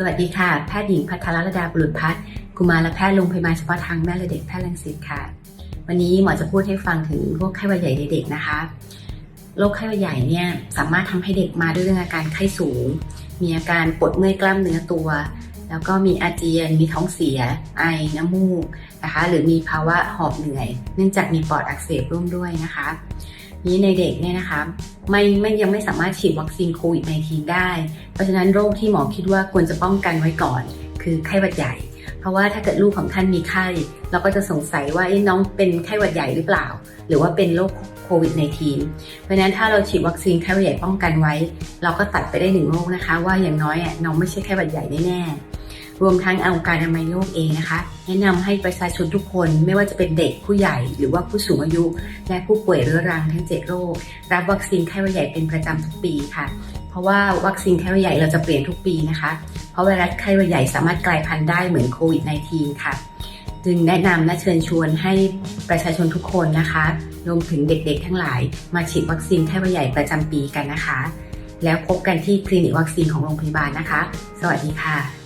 สวัสดีค่ะ แพทย์หญิงพัทรรดาบุรุษพัฒน์กุมารแพทย์โรงพยาบาลเฉพาะทางแม่และเด็กแพทย์รังสิตค่ะ วันนี้หมอจะพูดให้ฟังถึงโรคไข้หวัดใหญ่ในเด็กนะคะโรคไข้หวัดใหญ่เนี่ยสามารถทำให้เด็กมาด้วยเรื่องอาการไข้สูง มีอาการปวดเมื่อยกล้ามเนื้อตัว แล้วก็มีอาเจียน มีท้องเสีย ไอ น้ำมูกนะคะ หรือมีภาวะหอบเหนื่อย เนื่องจากมีปอดอักเสบร่วมด้วยนะคะ นี้ในเด็กเนี่ยนะคะไม่ไม่ยังไม่สามารถฉีดวัคซีนโควิด -19 ได้ เพราะฉะนั้นโรคที่หมอคิดว่าควรจะป้องกันไว้ก่อน คือไข้หวัดใหญ่ เพราะว่าถ้าเกิดลูกของท่านมีไข้ เราก็จะสงสัยว่าน้องเป็นไข้หวัดใหญ่หรือเปล่า หรือว่าเป็นโรคโควิด -19 เพราะฉะนั้นถ้าเราฉีดวัคซีนไข้หวัดใหญ่ป้องกันไว้ เราก็ตัดไปได้หนึ่งโรคนะคะ ว่าอย่างน้อยน้องไม่ใช่ไข้หวัดใหญ่แน่ๆ รวมทั้งองค์การอนามัยโลกเองนะคะ แนะนำให้ประชาชนทุกคนไม่ว่าจะเป็นเด็กผู้ใหญ่ หรือว่าผู้สูงอายุ และผู้ป่วยเรื้อรังทั้ง 7 โรค รับวัคซีนไข้หวัดใหญ่เป็นประจำทุกปีค่ะ เพราะว่าวัคซีนไข้หวัดใหญ่เราจะเปลี่ยนทุกปีนะคะ เพราะไวรัสไข้หวัดใหญ่สามารถกลายพันธุ์ได้เหมือนโควิด -19 ค่ะจึงแนะนำและเชิญชวนให้ประชาชนทุกคนนะคะรวมถึงเด็กๆ ทั้งหลาย มาฉีดวัคซีนไข้หวัดใหญ่ประจำปีกันนะคะ แล้วพบกันที่คลินิกวัคซีนของโรงพยาบาลนะคะ สวัสดีค่ะ